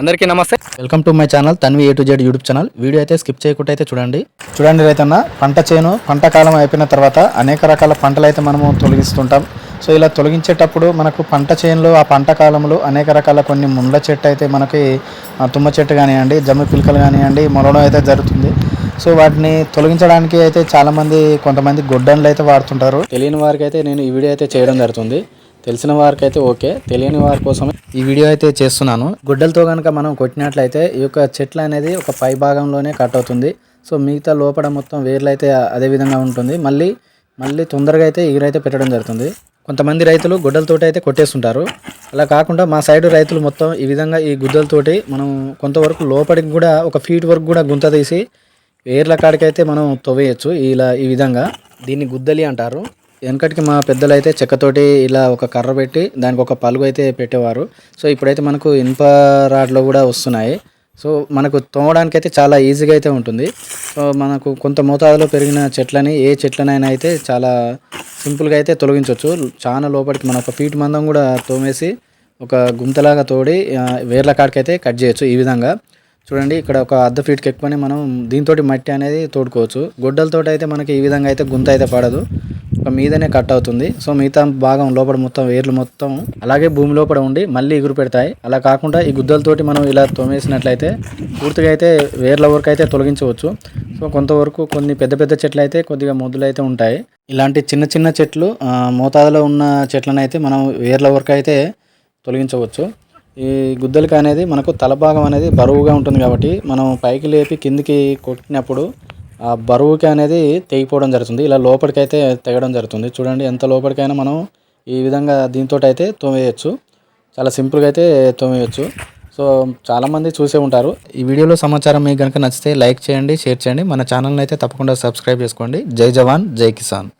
అందరికీ నమస్తే. Welcome to my channel Tanvi A to Z YouTube channel. Video అయితే skip చేయకుండా అయితే చూడండి. చూడండి రైతన్న పంట చేను పంట కాలం అయిపోయిన తర్వాత అనేక రకాల పంటలు అయితే మనము తొలగిస్తుంటాం. సో ఇలా తొలగించేటప్పుడు మనకు పంట చేనులో ఆ పంట కాలంలో అనేక రకాల కొన్ని ముండ్ల చెట్టు అయితే మనకి తుమ్మ చెట్టు కానివ్వండి జమ్మి పిలకలు కానివ్వండి మొలడం అయితే జరుగుతుంది. సో వాటిని తొలగించడానికి అయితే చాలామంది కొంతమంది గొడ్డన్లు అయితే వాడుతుంటారు. తెలియని వారికి అయితే నేను ఈ వీడియో అయితే చేయడం జరుగుతుంది. తెలిసిన వారికి అయితే ఓకే తెలియని వారి కోసం ఈ వీడియో అయితే చేస్తున్నాను. గుడ్డలతో కనుక మనం కొట్టినట్లయితే ఈ యొక్క చెట్లు అనేది ఒక పై భాగంలోనే కట్ అవుతుంది. సో మిగతా లోపల మొత్తం వేర్లు అయితే అదే విధంగా ఉంటుంది. మళ్ళీ మళ్ళీ తొందరగా అయితే ఎగురైతే పెట్టడం జరుగుతుంది. కొంతమంది రైతులు గుడ్డలతోటి అయితే కొట్టేస్తుంటారు. అలా కాకుండా మా సైడ్ రైతులు మొత్తం ఈ విధంగా ఈ గుడ్డలతోటి మనం కొంతవరకు లోపలికి కూడా ఒక ఫీట్ వరకు కూడా గుంత తీసి వేర్ల కాడికైతే మనం తొవేయచ్చు ఇలా ఈ విధంగా దీన్ని గుద్దలి అంటారు. వెనకటికి మా పెద్దలు అయితే చెక్కతోటి ఇలా ఒక కర్ర పెట్టి దానికి ఒక పలుగు అయితే పెట్టేవారు. సో ఇప్పుడైతే మనకు ఇనుప రాడ్లు కూడా వస్తున్నాయి. సో మనకు తోమడానికి అయితే చాలా ఈజీగా అయితే ఉంటుంది. సో మనకు కొంత మోతాదులో పెరిగిన చెట్లని ఏ చెట్లనైనా అయితే చాలా సింపుల్గా అయితే తొలగించవచ్చు చాలా లోపలికి మన ఒక ఫీట్ మందం కూడా తోమేసి ఒక గుంతలాగా తోడి వేర్ల కాడికైతే కట్ చేయొచ్చు ఈ విధంగా. చూడండి ఇక్కడ ఒక అర్ధ ఫీట్కి ఎక్కువనే మనం దీంతో మట్టి అనేది తోడుకోవచ్చు. గొడ్డలతో అయితే మనకి ఈ విధంగా అయితే గుంత అయితే పడదు. మీదనే కట్ అవుతుంది. సో మిగతా భాగం లోపల మొత్తం వేర్లు మొత్తం అలాగే భూమి లోపల ఉండి మళ్ళీ ఎగురు పెడతాయి. అలా కాకుండా ఈ గుద్దలతోటి మనం ఇలా తోమేసినట్లయితే పూర్తిగా అయితే వేర్ల వరకు అయితే తొలగించవచ్చు. సో కొంతవరకు కొన్ని పెద్ద పెద్ద చెట్లు అయితే కొద్దిగా మొద్దులు అయితే ఉంటాయి. ఇలాంటి చిన్న చిన్న చెట్లు మోతాదులో ఉన్న చెట్లను అయితే మనం వేర్ల వరకు అయితే తొలగించవచ్చు. ఈ గుద్దలకి అనేది మనకు తల భాగం అనేది బరువుగా ఉంటుంది కాబట్టి మనం పైకి లేపి కిందికి కొట్టినప్పుడు ఆ బరువుకి అనేది తెగిపోవడం జరుగుతుంది. ఇలా లోపలికి అయితే తెగడం జరుగుతుంది. చూడండి ఎంత లోపలికైనా మనం ఈ విధంగా దీంతో అయితే తోమేయచ్చు. చాలా సింపుల్గా అయితే తోమేయచ్చు. సో చాలామంది చూసే ఉంటారు. ఈ వీడియోలో సమాచారం మీకు కనుక నచ్చితే లైక్ చేయండి షేర్ చేయండి. మన ఛానల్ని అయితే తప్పకుండా సబ్స్క్రైబ్ చేసుకోండి. జై జవాన్ జై కిసాన్.